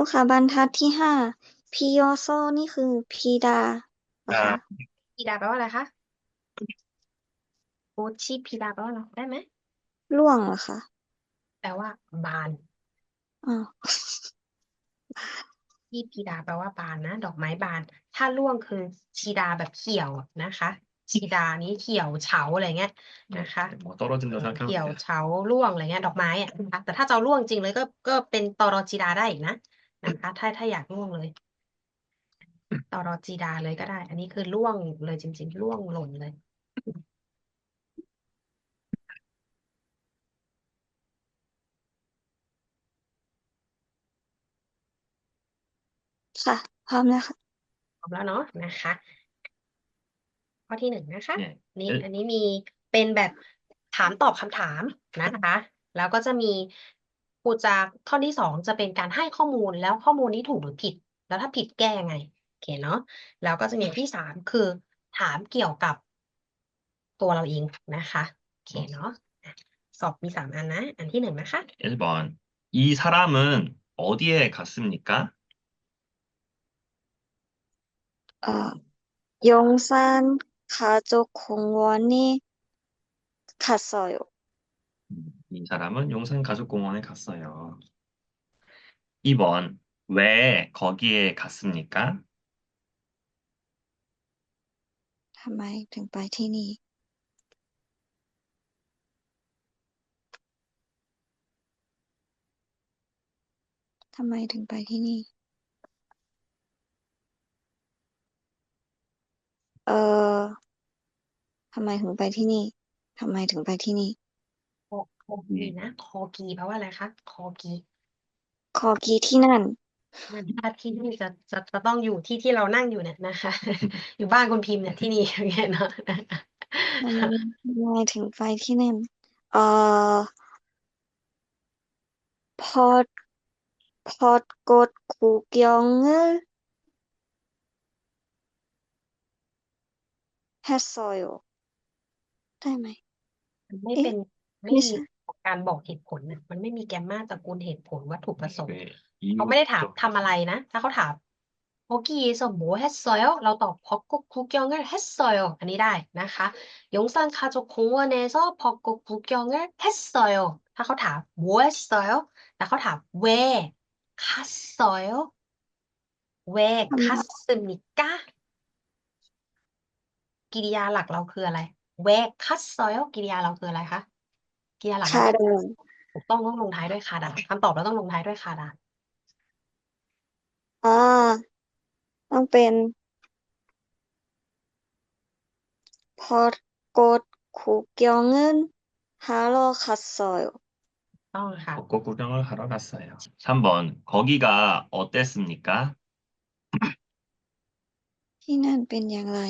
ลูกค้าบรรทัดที่ห้าพียอโซนี่คือพีดาเหรอคะ พีดาแปลว่าอะไรคะโอชิพีดาแปลว่าอะไรได้ไหม ร่วงเหรอคะ แปลว่า บาน อ้าว ที่พีดาแปลว่าบานนะ ดอกไม้บาน ถ้าร่วงคือชีดาแบบเขียวนะคะ ชีดานี้เขียวเฉาอะไรเงี้ยนะคะ 뭐 떨어진다고 เขียว 생각하면 돼요. เฉาร่วงอะไรเงี้ย ดอกไม้อะนะคะแต่ถ้าจะเอาร่วงจริงเลยก็ก็เป็นตอรอจีดาได้อีกนะ นะคะ ถ้าถ้าอยากร่วงเลยตอรอจีดาเลยก็ได้ อันนี้คือร่วงเลยจริงๆร่วงหล่นเลย ค่ะ พร้อมแล้วค่ะ พร้อมแล้วเนาะนะคะ ข้อที่หนึ่งนะคะ 네. นี่일-อันนี้มีเป็นแบบถามตอบคำถามนะคะ แล้วก็จะมี ครูจะข้อที่สองจะเป็นการให้ข้อมูลแล้วข้อมูลนี้ถูกหรือผิด แล้วถ้าผิดแก้ยังไงโอเคเนาะแล้วก็จะมีที่สามคือถามเกี่ยวกับตัวเราเองนะคะโอเคเนาะอ่ะสอบมีสามอันนะ อันที่หนึ่งนะคะ 1번. 이 사람은 어디에 갔습니까? เอ่อ용산 가족 공원에 갔어요. 음, 이 사람은 용산 가족공원에 갔어요. 2번. 왜 거기에 갔습니까? ทำไมถึงไปที่นี่ ทำไมถึงไปที่นี่ เออทำไมถึงไปที่นี่ ทำไมถึงไปที่นี่ เดี๋นะคอกีแปลว่าอะไรคะคอกีคอกีที่นั่น มันภาที่นี่จะจะจะต้องอยู่ที่ที่เรานั่งอยู่เนี่ยนะคะ อยู่บ้านคุณพิมพ์เนี่ยที่นี่อย่างเงี้ยเนาะทำไมถึงไปที่นั่น เอ่อ พอด พอดกดกูเกียงเงอเฮสโซโยได้ไหมไม่เอ๊เป็นไม่ไม่ใชมี การบอกเหตุผลน่ะมันไม่มีแกมมาตระกูลเหตุผลวัตถุประสงค์เขาไม่ได้ถามทำอะไรนะ ถ้าเขาถามโอกี้สมบูเฮสซลเราตอบพอกกุกคุกยองเงเฮสซอยอันนี้ได้นะคะยงซันคาจกคงว่าเนซอพอกกุกคุกยองเงเฮสซอถ้าเขาถามมูเฮสซอยแต่เขาถามเวคัสซอยเวคัสซึมิกะกิริยาหลักเราคืออะไรเวคัสซอยกิริยาเราคืออะไรคะ กิริยาหลัก คา เรา เดิน ถูกต้องต้องลงท้ายด้วยคาดาคำตอบเราต้องลงท้ายด้วยคาดา อ่าต้องเป็นพอกด구경은 하러 갔어요. ต้องค่ะ 벚꽃 구경을 하러 갔어요. 3번. 거기가 어땠습니까? ที่นั่นเป็นอย่างไร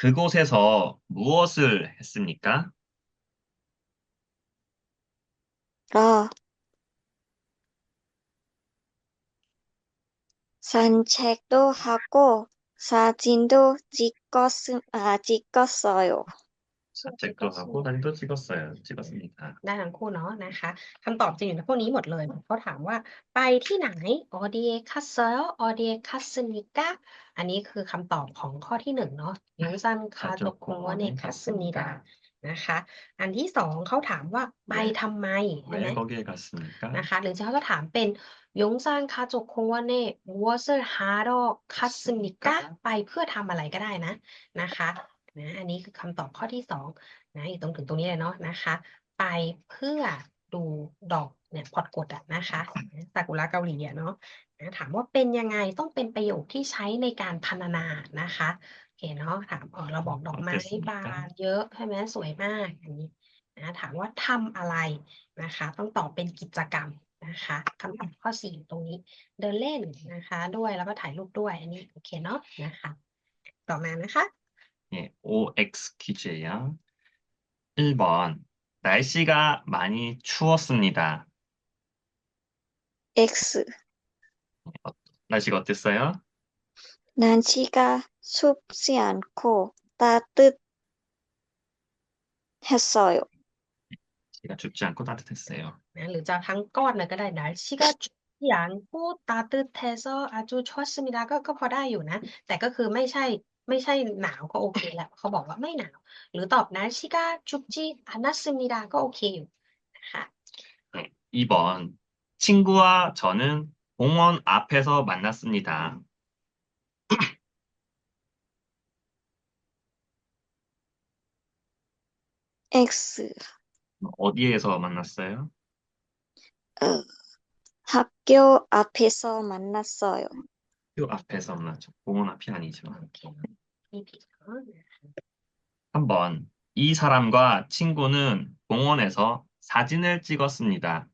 그곳에서 무엇을 했습니까? 아, 산책도 하고 사진도 찍었음, 아, 찍었어요. 산책도 하고 사진도 찍었어요. 찍었습니다. ได้ทั้งคู่เนาะนะคะคำตอบจะอยู่ในพวกนี้หมดเลยเขาถามว่าไปที่ไหนออเดียคัสเซลออเดียคัสนิกาอันนี้คือคำตอบของข้อที่หนึ่งเนาะยูซันคาโตโควเนคัสนิดานะคะ อันที่สองเขาถามว่าไปทำไมใช่ไหม 왜 거기에 갔습니까? นะคะ หรือจะเขาก็ถามเป็นยงซันคาโจโควเน่วอเซอร์ฮาร์โดคัสนิกาไปเพื่อทำอะไรก็ได้นะนะคะ นะอันนี้คือคำตอบข้อที่สองนะอยู่ตรงถึงตรงนี้เลยเนาะนะคะ ไปเพื่อดูดอกเนี่ยพอดกดอะนะคะซากุระเกาหลีอะเนาะนะถามว่าเป็นยังไงต้องเป็นประโยคที่ใช้ในการพรรณนานะคะโอเคเนาะถามเออเราบอกดอกไม้บานเยอะใช่ไหมสวยมากอันนี้นะถามว่าทำอะไรนะคะ ต้องตอบเป็นกิจกรรมนะคะคำตอบข้อสี่อยู่ตรงนี้ เดินเล่นนะคะ ด้วยแล้วก็ถ่ายรูปด้วยอันนี้โอเคเนาะนะคะ ต่อมานะคะ 예, OX 퀴즈예요. 1번 날씨가 많이 추웠습니다. X. 날씨가 어땠어요? 날씨가 춥지 않고 따뜻했어요. 날씨가 춥지 않고 따뜻했어요. นะหรือจะทั้งก้อนเลยก็ได้นะชิกาจุหยางพูดตาตืดเทโซอาจูชอสมิดาก็ก็พอได้อยู่นะ แต่ก็คือไม่ใช่ ไม่ใช่หนาวก็โอเคแหละเขาบอกว่าไม่หนาว หรือตอบนะชิกาจุบจีอานัสมิดาก็โอเคอยู่นะคะ 네, 2번 친구와 저는 공원 앞에서 만났습니다. X. 어디에서 만났어요? 어, 학교 앞에서 만났어요. 학교 앞에서 만났죠. 공원 앞이 아니죠. โอเคเนอะนี่ผิดเนาะ 3번 이 사람과 친구는 공원에서 사진을 찍었습니다.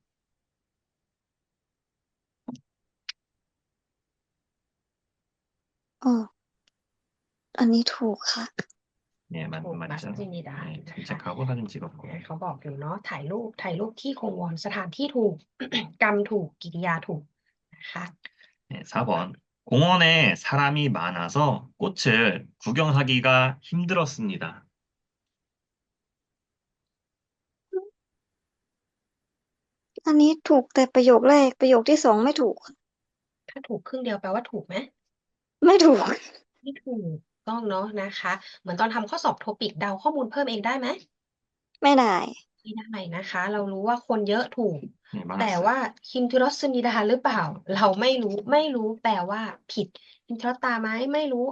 어, 아니, ถูกค่ะ 예, 맞, ถูก 맞죠. นัสมิดา 네, นะคะ 산책하고 사진 찍었고. นะเขาบอกอยู่เนาะถ่ายรูปถ่ายรูปที่คงวอนสถานที่ถูก กรรมถูกกิริยาถูกนะคะ 네, 4번 공원에 사람이 많아서 꽃을 구경하기가 힘들었습니다. อันนี้ถูกแต่ประโยคแรกประโยคที่สองไม่ถูก ถ้าถูกครึ่งเดียวแปลว่าถูกไหม ไม่ถูก ไม่ถูกต้องเนาะนะคะ เหมือนตอนทำข้อสอบโทปิกเดาข้อมูลเพิ่มเองได้ไหม ไม่ได้ ไม่ได้นะคะ เรารู้ว่าคนเยอะถูก 네, แต่ 많았어요. ว่าคิมทิรอสมิดาหรือเปล่า เราไม่รู้ไม่รู้แปลว่าผิดคิมทิรอสตาไหมไม่รู้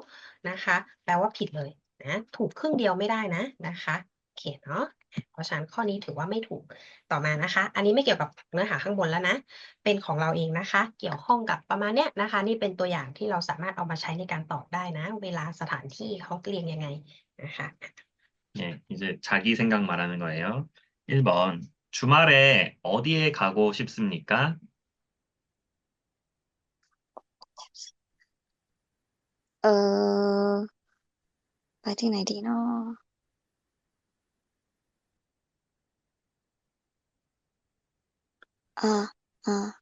นะคะ แปลว่าผิดเลยนะถูกครึ่งเดียวไม่ได้นะนะคะโอเคเนาะเพราะฉะนั้นข้อนี้ถือว่าไม่ถูกต่อมานะคะ อันนี้ไม่เกี่ยวกับเนื้อหาข้างบนแล้วนะ เป็นของเราเองนะคะ เกี่ยวข้องกับประมาณเนี้ยนะคะ นี่เป็นตัวอย่างที่เราสามารถเอามาใช้ในการตอบได้นะ เวลาสถานที่เขาเรียงยังไงนะคะ 네, 이제 자기 생각 말하는 거예요. 1번 주말에 어디에 가고 싶습니까? Ờ, bài thi 아.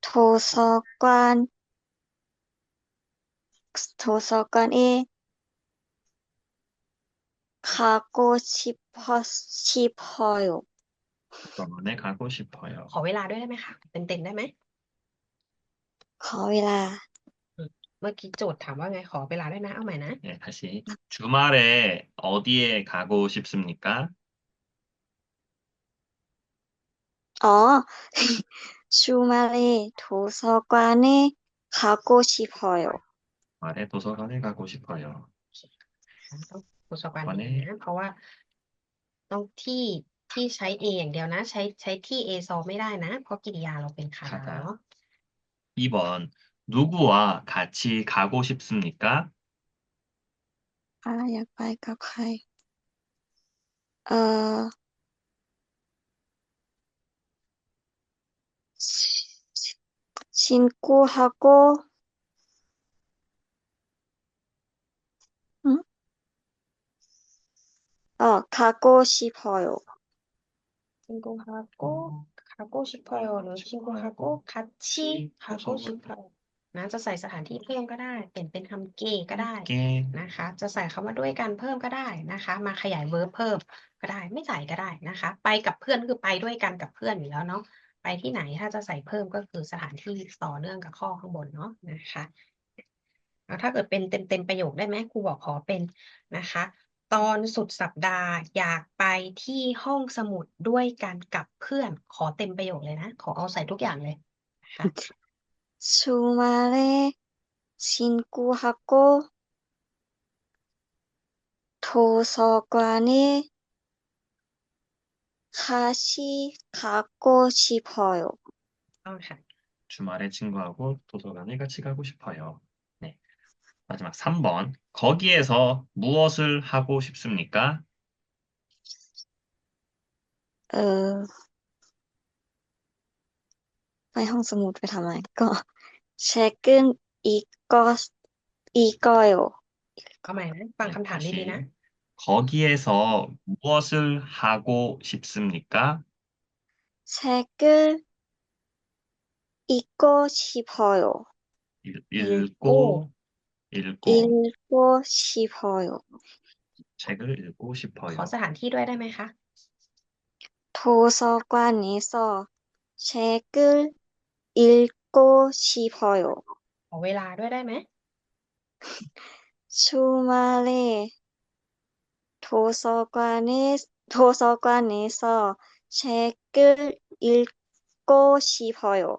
도서관 도서관이 가고 싶어 싶어요. 병원에 가고 싶어요. ขอเวลาด้วยได้ไหมคะเต็มๆได้ไหม ขอเวลา เมื่อกี้โจทย์ถามว่าไงขอเวลาได้นะเอาใหม่นะ 네, 다시 주말에 어디에 가고 싶습니까? 어, 주말에 도서관에 가고 싶어요. 주말에 도서관에 가고 싶어요. ต้อง กุศลการ วันนี้ นะเพราะว่า ต้องที่ที่ใช้ A อย่างเดียวนะ ใช้ใช้ที่ A ซอไม่ได้นะ เพราะกริยาเราเป็นคา คาดา เนาะ 2번 누구와 같이 가고 싶습니까? อ่าอยากไปกับใคร เออ 친구하고, 응? 어, 가고 싶어요. 친구하고 가고 싶어요 หรือ 친구하고 같이 가고 싶어요 นะจะใส่สถานที่เพิ่มก็ได้ เปลี่ยนเป็นคำเกก็ได้ 함께 นะคะ จะใส่คำว่าด้วยกันเพิ่มก็ได้นะคะ มาขยาย verb เพิ่มก็ได้ ไม่ใส่ก็ได้นะคะ ไปกับเพื่อนคือไปด้วยกันกับเพื่อนอยู่แล้วเนาะ ไปที่ไหนถ้าจะใส่เพิ่มก็คือสถานที่ต่อเนื่องกับข้อข้างบนเนาะนะคะแล้วถ้าเกิดเป็นเต็มเต็มประโยคได้ไหมครูบอกขอเป็นนะคะ ตอนสุดสัปดาห์อยากไปที่ห้องสมุดด้วยกันกับเพื่อน ขอเต็มประโยคเลยนะ ขอเอาใส่ทุกอย่างเลยนะคะ 주말에 친구하고 도서관에 같이 가고 싶어요. ต้องค่ะ 주말에 친구하고 도서관에 같이 가고 싶어요. 네. 마지막 3번 거기에서 무엇을 하고 싶습니까? เออ ไปห้องสมุดไปทำอะไรก็ 책은 읽었, 읽어요. เอาใหม่นะฟังคำถามดีๆนะ 거기에서 무엇을 하고 싶습니까? 책을 읽고 싶어요. 읽- 읽고. 읽고, 읽고, 읽고 싶어요. 책을 읽고 ขอ 싶어요. สถานที่ด้วยได้ไหมคะ 도서관에서 책을 읽고 싶어요. ขอเวลาด้วยได้ไหม 주말에 도서관에, 도서관에서 책을 읽고 싶어요.